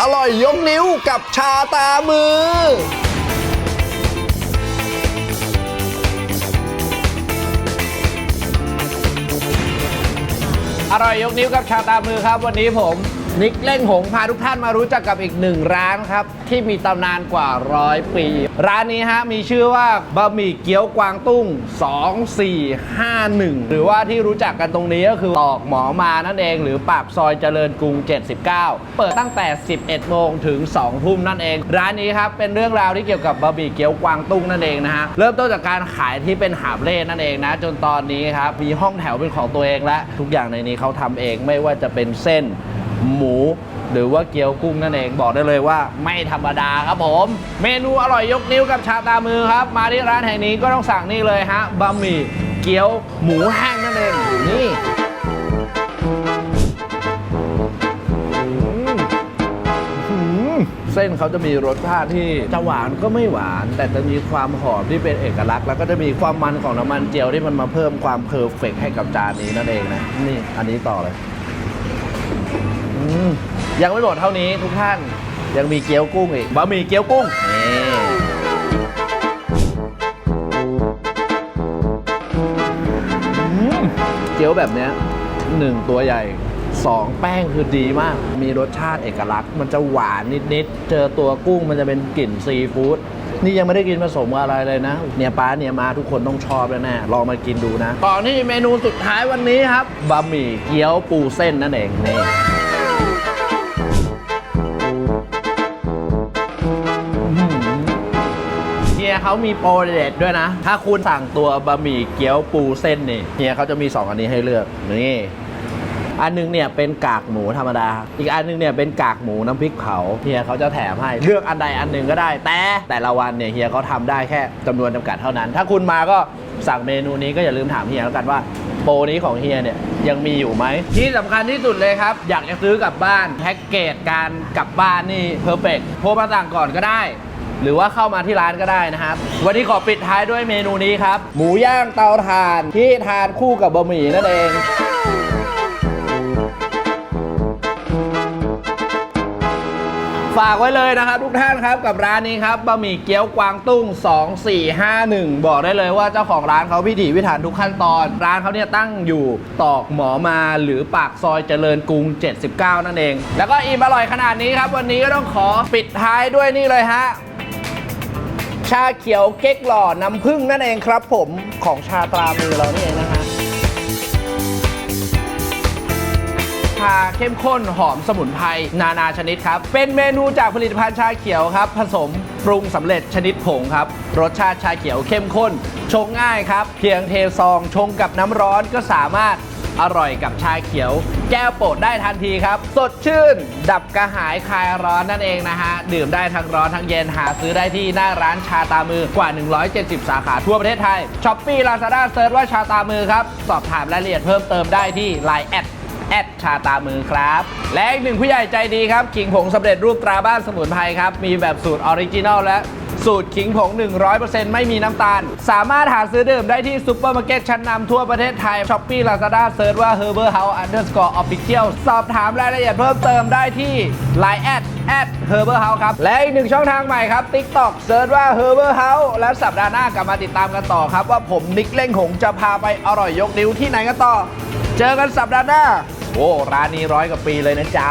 อร่อยยกนิ้วกับชาตามือ อร่อยยกนิ้วกับชาตามือครับวันนี้ผม นิกเล่งหงพาทุกท่านมารู้จักกับอีกหนึ่งร้านครับ ที่มีตำนานกว่าร้อยปี ร้านนี้ฮะมีชื่อว่าบะหมี่เกี๊ยวกวางตุ้ง 2451 หรือว่าที่รู้จักกันตรงนี้ก็คือตอกหมอมานั่นเอง หรือปากซอยเจริญกรุง 79 เปิดตั้งแต่ 11 โมงถึง 2 ทุ่มนั่นเอง ร้านนี้ครับเป็นเรื่องราวที่เกี่ยวกับบะหมี่เกี๊ยวกวางตุ้งนั่นเองนะฮะเริ่มต้นจากการขายที่เป็นหาบเล่นั่นเองนะ จนตอนนี้ครับมีห้องแถวเป็นของตัวเองและทุกอย่างในนี้เขาทำเองไม่ว่าจะเป็นเส้น หมู หรือว่าเกี๊ยวกุ้งนั่นเองบอกได้เลยว่า ไม่ธรรมดาครับผม เมนูอร่อยยกนิ้วกับชาตามือครับ มาที่ร้านแห่งนี้ก็ต้องสั่งนี่เลยฮะบะหมี่เกี๊ยวหมูแห้งนั่นเองนี่อืมอืมเส้นเขาจะมีรสชาติที่จะหวานก็ไม่หวาน แต่จะมีความหอมที่เป็นเอกลักษณ์ แล้วก็จะมีความมันของน้ำมันเจียวที่มันมาเพิ่มความเพอร์เฟกต์ให้กับจานนี้นั่นเองนะ นี่อันนี้ต่อเลยอืม ยังไม่หมดเท่านี้ทุกท่านยังมีเกี๊ยวกุ้งอีกบะหมี่เกี๊ยวกุ้งนี่อืมเกี๊ยวแบบเนี้ยหนึ่งตัวใหญ่สองแป้งคือดีมาก มีรสชาติเอกลักษณ์ มันจะหวานนิดๆ เจอตัวกุ้งมันจะเป็นกลิ่นซีฟู้ด นี่ยังไม่ได้กินผสมอะไรเลยนะ เนี่ยป้าเนี่ยมาทุกคนต้องชอบแน่ๆ ลองมากินดูนะ ต่อที่เมนูสุดท้ายวันนี้ครับ บะหมี่เกี๊ยวปูเส้นนั่นเองนี่ ยเขามีโปรเด็ดด้วยนะ ถ้าคุณสั่งตัวบะหมี่เกี๊ยวปูเส้นนี่เฮียเขาจะมี 2 อันนี้ให้เลือกนี่อันหนึงเนี่ยเป็นกากหมูธรรมดา อีกอันหนึงเนี่ยเป็นกากหมูน้ำพริกเผาเฮียเขาจะแถมให้ เลือกอันใดอันหนึ่งก็ได้ แต่แต่ละวันเนี่ยเฮียเขาทำได้แค่จำนวนจำกัดเท่านั้น ถ้าคุณมาก็สั่งเมนูนี้ก็อย่าลืมถามเฮียแล้วกันว่าโปรนี้ของเฮียเนี่ยยังมีอยู่ไหม ที่สำคัญที่สุดเลยครับ อยากจะซื้อกลับบ้าน แพ็กเกจการกลับบ้านนี่เพอร์เฟกโทรมาสั่งก่อนก็ได้ หรือว่าเข้ามาที่ร้านก็ได้นะครับ วันนี้ขอปิดท้ายด้วยเมนูนี้ครับ หมูย่างเตาถ่านที่ทานคู่กับบะหมี่นั่นเอง ฝากไว้เลยนะครับทุกท่านครับกับร้านนี้ครับบะหมี่เกี๊ยวกวางตุ้ง 2451 บอกได้เลยว่าเจ้าของร้านเขาพิถีพิถันทุกขั้นตอน ร้านเขาเนี่ยตั้งอยู่ตอกหมอมาหรือปากซอยเจริญกรุง 79 นั่นเอง แล้วก็อิ่มอร่อยขนาดนี้ครับ วันนี้ก็ต้องขอปิดท้ายด้วยนี่เลยฮะ ชาเขียวเก๊กหล่อน้ำผึ้งนั่นเองครับผมของชาตรามือเรานี่เองนะฮะชาเข้มข้นหอมสมุนไพรนานาชนิดครับ เป็นเมนูจากผลิตภัณฑ์ชาเขียวครับ ผสมปรุงสำเร็จชนิดผงครับ รสชาติชาเขียวเข้มข้น ชงง่ายครับ เพียงเทซองชงกับน้ำร้อนก็สามารถ อร่อยกับชาเขียว แก้วโปรดได้ทันทีครับ สดชื่น ดับกระหายคลายร้อนนั่นเองนะฮะ ดื่มได้ทั้งร้อนทั้งเย็นหาซื้อได้ที่หน้าร้านชาตามือกว่า 170 สาขาทั่วประเทศไทยช้อปปี้ลาซาด้าเซิร์ชว่าชาตามือครับ สอบถามรายละเอียดเพิ่มเติมได้ที่ Line แอดแอดชาตามือครับ และอีกหนึ่งผู้ใหญ่ใจดีครับขิงผงสำเร็จรูปตราบ้านสมุนไพรครับ มีแบบสูตรออริจินอลและ สูตรขิงผง 100%ไม่มีน้ำตาล สามารถหาซื้อดื่มได้ที่ซุปเปอร์มาร์เก็ตชั้นนำทั่วประเทศไทยช้อปปี้ลาซาด้าเซิร์ชว่า Herbal House Underscore Official สอบถามรายละเอียดเพิ่มเติมได้ที่ Line แอดแอด Herbal House ครับ และอีกหนึ่งช่องทางใหม่ครับ TikTok เซิร์ชว่า Herbal House และสัปดาห์หน้ากลับมาติดตามกันต่อครับ ว่าผมนิกเล่งหงจะพาไปอร่อยยกนิ้วที่ไหนกันต่อ เจอกันสัปดาห์หน้าโอ้ร้านนี้ร้อยกว่าปีเลยนะจ๊ะ